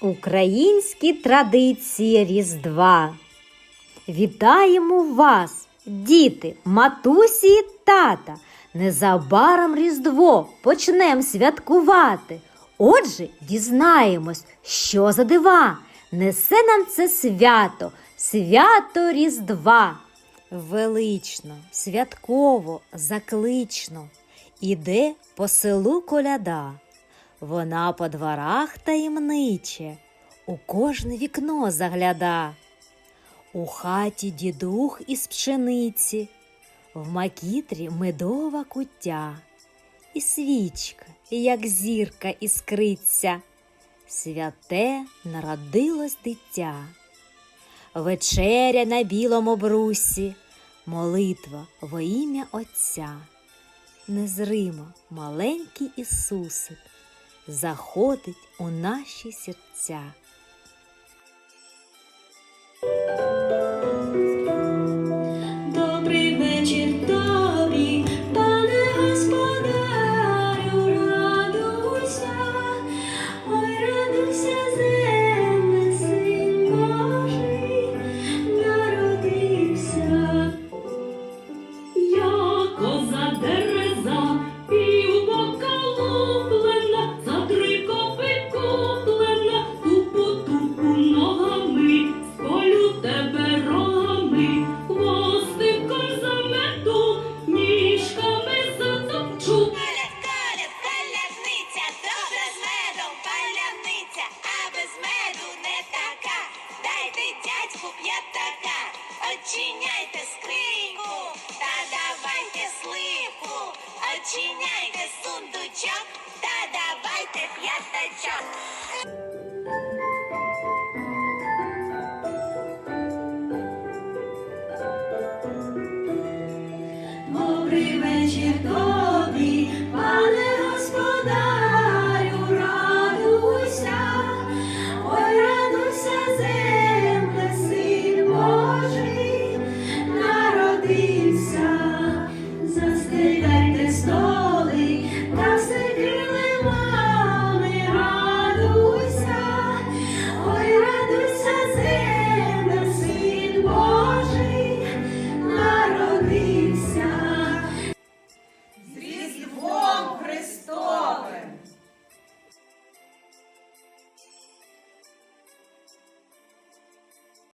Українські традиції Різдва. Вітаємо вас, діти, матусі і тата. Незабаром Різдво почнемо святкувати. Отже, дізнаємось, що за дива несе нам це свято, свято Різдва. Велично, святково, заклично, іде по селу коляда. Вона по дворах таємниче, у кожне вікно загляда. У хаті дідух із пшениці, в макітрі медова куття, і свічка, як зірка іскриться, святе народилось дитя. Вечеря на білому брусі, молитва во ім'я Отця. Незримо маленький Ісусик заходить у наші серця. дядьку, я очиняйте скриньку, та давайте сливку, очиняйте сундучок, та давайте п'ятачок. Добрий вечір.